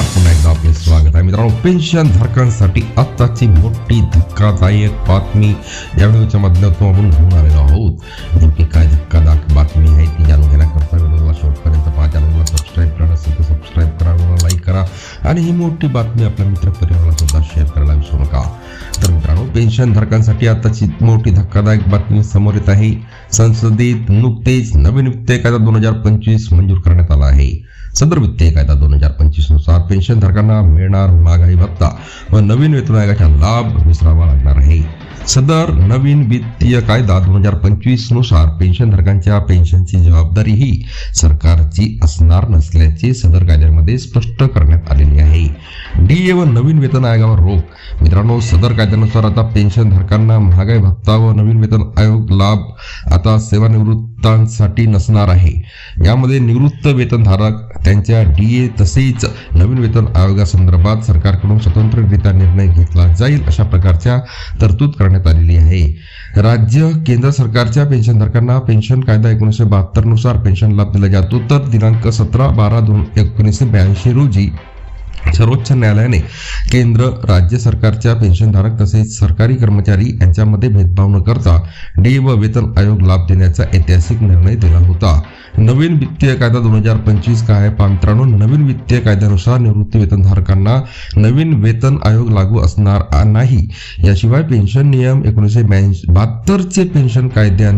नमस्कार पुन्हा एकदा आपले स्वागत आहे. मित्रांनो पेन्शन धारकांसाठी आत्ताची मोठी धक्कादायक बातमी या व्हिडिओच्या माध्यमातून आपण घेऊन आलेलो आहोत. नेमकी काय धक्कादायक बातमी आहे ती जाणून घेण्याकरता व्हिडिओला शेवटपर्यंत पहा चॅनलला सबस्क्राईब करा असेल तर सबस्क्राईब करा व्हिडिओला लाईक करा. आणि ही मोठी बातमी आपल्या मित्र परिवाराला सुद्धा शेअर करायला विसरू नका. तर मित्रांनो पेन्शन धारकांसाठी आताची मोठी धक्कादायक बातमी समोर येत आहे. संसदेत नुकतेच नवीन वित्तीय कायदा दोन हजार पंचवीस मंजूर करण्यात आला आहे. सदर वित्तीय कायदा दोन हजार पंचवीसनुसार पेन्शनधारकांना मिळणार महागाई भत्ता व नवीन वेतन आयोगाचा लाभ विसरावा लागणार आहे. सदर नवीन वित्तीय कायदा दोन हजार पंचवीसनुसार पेन्शनधारकांच्या पेन्शनची जबाबदारी ही सरकारची असणार नसल्याचे सदर कायद्यामध्ये स्पष्ट करण्यात आलेले आहे. डीए व नवीन वेतन आयोगावर रोख. मित्रांनो सदर कायद्यानुसार आता पेन्शनधारकांना महागाई भत्ता व नवीन वेतन आयोग लाभ आता सेवानिवृत्त निवृत्तांसाठी नसणार आहे. यामध्ये निवृत्त वेतनधारक त्यांच्या डी ए तसेच नवीन वेतन आयोगासंदर्भात सरकारकडून स्वतंत्ररित्या निर्णय घेतला जाईल अशा प्रकारच्या तरतूद करण्यात आलेली आहे. राज्य केंद्र सरकारच्या पेन्शनधारकांना पेन्शन कायदा एकोणीसशे बहात्तरनुसार पेन्शन लाभ दिला जातो. तर दिनांक सतरा बारा दोन एकोणीसशे ब्याऐंशी रोजी सर्वोच्च न्यायालयाने केंद्र राज्य सरकारच्या पेन्शनधारक तसेच सरकारी कर्मचारी यांच्यामध्ये भेदभाव न करता डी व वेतन आयोग लाभ देण्याचा ऐतिहासिक निर्णय दिला होता. नवीन वित्तीय कायदा दोन हजार पंचवीस काय पहा मित्रांनो नवीन वित्तीय कायद्यानुसार निवृत्ती वेतनधारकांना नवीन वेतन आयोग लागू असणार नाही. याशिवाय पेन्शन नियम एकोणीसशे ब्याऐंशी बहात्तरचे पेन्शन कायद्या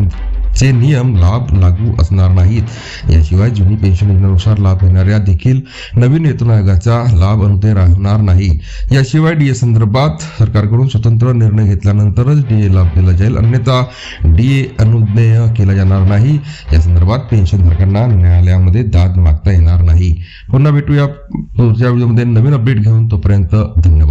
चे नियम लाभ लागू असणार नाहीत. याशिवाय जुनी पेन्शन योजनेनुसार लाभ घेणाऱ्या देखील नवीन वेतन आयोगाचा लाभ अनुदेय राहणार नाही. याशिवाय डीए संदर्भात सरकारकडून स्वतंत्र निर्णय घेतल्यानंतरच डीए लाभ दिला जाईल. अन्यथा डीए अनुज्ञेय केला जाणार नाही. या संदर्भात पेन्शनधारकांना न्यायालयामध्ये दाद मागता येणार नाही. पुन्हा भेटूया पुढच्या व्हिडिओमध्ये नवीन अपडेट घेऊन तोपर्यंत धन्यवाद.